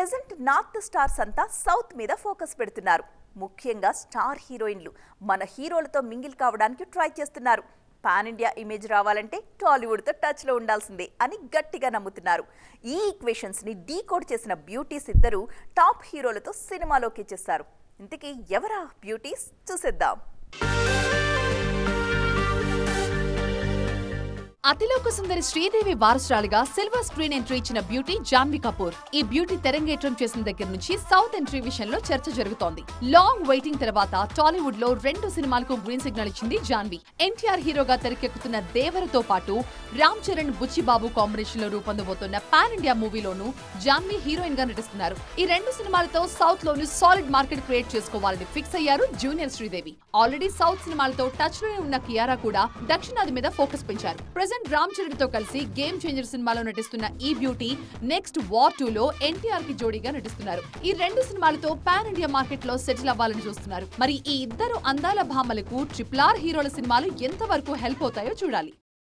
Present north stars అంతా south మీద focus పెడుతున్నారు. ముఖ్యంగా స్టార్ హీరోయిన్లు మన హీరోలతో మింగిల్ కావడానికి ట్రై చేస్తున్నారు. పాన్ ఇండియా ఇమేజ్ రావాలంటే టాలీవుడ్తో టచ్లో ఉండాల్సిందే అని గట్టిగా నమ్ముతున్నారు. ఈ ఈక్వేషన్స్ని డీకోడ్ చేసిన బ్యూటీస్ ఇద్దరు టాప్ హీరోలతో సినిమాలోకి చేశారు. ఇంతకీ ఎవరా బ్యూటీస్? చూసేద్దాం. అతిలోక సుందరి శ్రీదేవి వారసురాలుగా సిల్వర్ స్క్రీన్ ఎంట్రీ ఇచ్చిన బ్యూటీ జాన్వి కపూర్. ఈ బ్యూటీ తెరంగేట్రం చేసిన దగ్గర నుంచి సౌత్ ఎంట్రీ విషయంలో చర్చ జరుగుతోంది. లాంగ్ వెయిటింగ్ తర్వాత టాలీవుడ్లో రెండు సినిమాలకు గ్రీన్ సిగ్నల్ ఇచ్చింది జాన్వి. ఎన్టీఆర్ హీరోగా తెరకెక్కుతున్న దేవరతో పాటు రామ్ చరణ్ బుచ్చిబాబు కాంబినేషన్లో రూపొందబోతున్న పాన్ ఇండియా మూవీలోనూ జాన్వి హీరోయిన్గా నటిస్తున్నారు. ఈ రెండు సినిమాలతో సౌత్లోని సాలిడ్ మార్కెట్ క్రియేట్ చేసుకోవాలని ఫిక్స్ అయ్యారు జూనియర్ శ్రీదేవి. ఆల్రెడీ సౌత్ సినిమాలతో టచ్లోనే ఉన్న కియారా కూడా దక్షిణాది మీద ఫోకస్ పెంచారు. ప్రెసెంట్ రామ్ చరణ్తో కలిసి గేమ్ చేంజర్ సినిమాలో నటిస్తున్న ఈ బ్యూటీ నెక్స్ట్ వార్ టూ లో ఎన్టీఆర్కి జోడీగా నటిస్తున్నారు. ఈ రెండు సినిమాలతో పాన్ ఇండియా మార్కెట్లో సెటిల్ అవ్వాలని చూస్తున్నారు. మరి ఈ ఇద్దరు అందాల భామలకు ట్రిపుల్ ఆర్ హీరోల సినిమాలు ఎంత వరకు హెల్ప్ అవుతాయో చూడాలి.